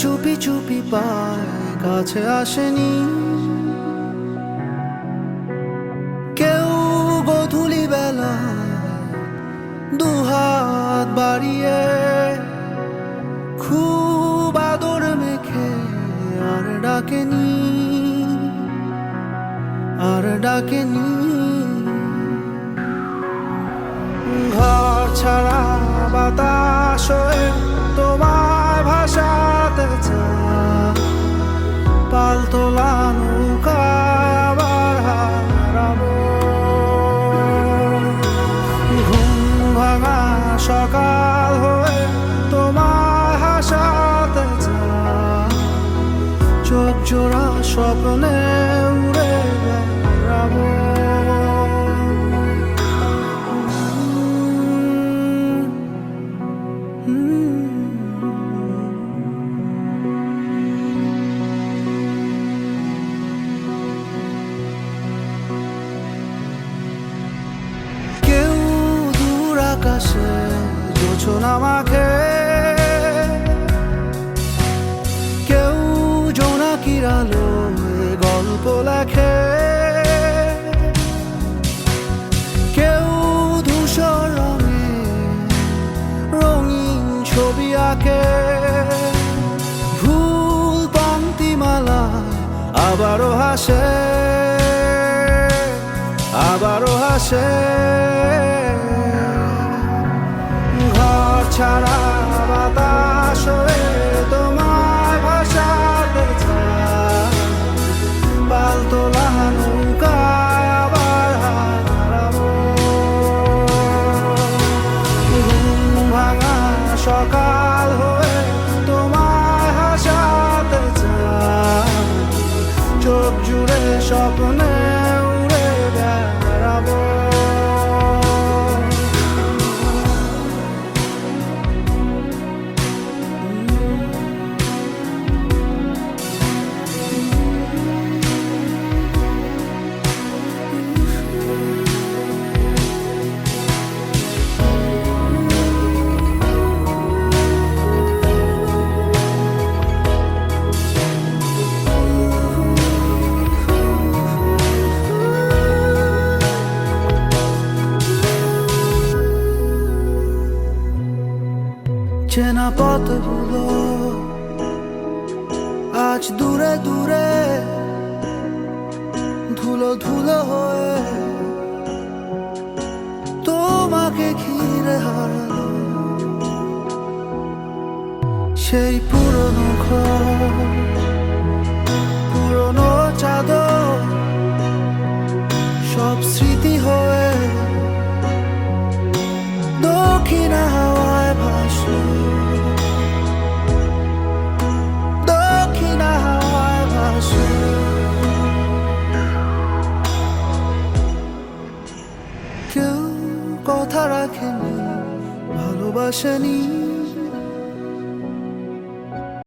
চুপি চুপি পায়, কাছে আসেনি। কেউ গধূলি বেলা দুহাত বাড়িয়ে খুব আদর মেখে আর ডাকেনি আর ডাকেনি। ঘর ছাড়া বাতাস সকাল হয়ে তোমার হাসাতে চোখ জোড়া স্বপ্নে উড়ে বেড়াবো। আকাশে মাখে কেউ জোনাকির আলো গল্প লেখে। কেউ ধূসর রঙে রঙিন ছবি আঁকে। ভুল পঙ্ক্তিমালা আবারও হাসে আবারও হাসে। ছাড়া বাতাস তোমার ভাষাতে চায় পালতোলা নৌকায় আবার হারাবো। ভাঙা সকাল হয়ে তোমার হাসাতে চেনা পথগুলো আজ দূরে দূরে ধুলো ধুলো হয়ে তোমাকে ঘিরে হারালো সেই পুরনো ঘর কথা রাখেনি ভালোবাসেনি